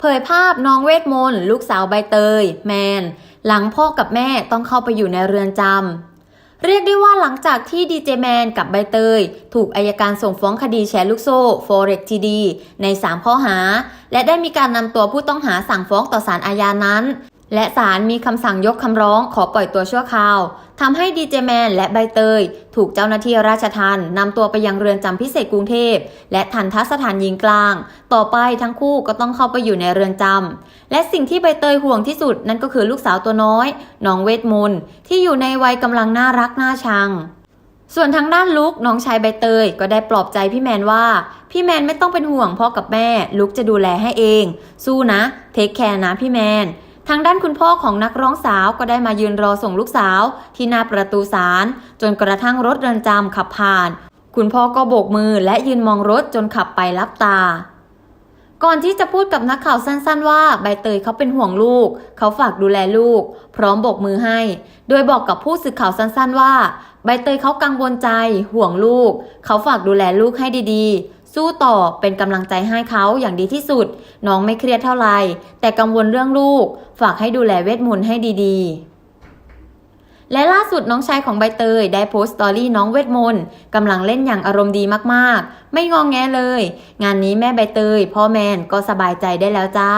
เผยภาพน้องเวทมนต์ลูกสาวใบเตย แมน หลังพ่อกับแม่ต้องเข้าไปอยู่ในเรือนจำเรียกได้ว่าหลังจากที่ดีเจแมนกับใบเตย ถูกอายการส่งฟ้องคดีแชร์ลูกโซ่ Forex TD ใน 3 ข้อหา และได้มีการนำตัวผู้ต้องหาสั่งฟ้องต่อศาลอาญานั้น และศาลมีคำสั่งยกคำร้องขอปล่อยตัวชั่วคราวทำให้ดีเจแมนและใบเตย ถูกเจ้าหน้าที่ราชทัณฑ์นำตัวไปยังเรือนจำพิเศษกรุงเทพ และทันทสถานหญิงกลาง ต่อไปทั้งคู่ก็ต้องเข้าไปอยู่ในเรือนจำและสิ่งที่ใบเตยห่วงที่สุดนั่นก็คือลูกสาวตัวน้อย น้องเวทมนต์ที่อยู่ในวัยกำลังน่ารักน่าชังส่วนทางด้านลุกน้องชายใบเตยก็ได้ปลอบใจพี่แมนว่า พี่แมนไม่ต้องเป็นห่วงพ่อกับแม่ ลุกจะดูแลให้เอง สู้นะ เทคแคร์นะพี่แมน ทางด้านคุณพ่อของนักร้องสาวก็ได้มายืนรอส่งลูกสาว ที่หน้าประตูศาลจนกระทั่งรถเรือนจำขับผ่าน คุณพ่อก็โบกมือและยืนมองรถจนขับไปลับตา ก่อนที่จะพูดกับนักข่าวสั้นๆ ว่าใบเตยเขาเป็นห่วงลูก เขาฝากดูแลลูก พร้อมโบกมือให้ โดยบอกกับผู้สื่อข่าวสั้นๆ ว่า ใบเตยเขากังวลใจ ห่วงลูก เขาฝากดูแลลูกให้ดีๆ สู้ต่อเป็นกำลังใจให้เขาอย่างดีที่สุด น้องไม่เครียดเท่าไหร่แต่กังวลเรื่องลูก ฝากให้ดูแลเวทมนต์ให้ดีๆและล่าสุดน้องชายของใบเตยได้โพสต์สตอรี่น้องเวทมนต์กำลังเล่นอย่างอารมณ์ดีมากๆ ไม่งองแงเลย งานนี้แม่ใบเตย พ่อแมนก็สบายใจได้แล้วจ้า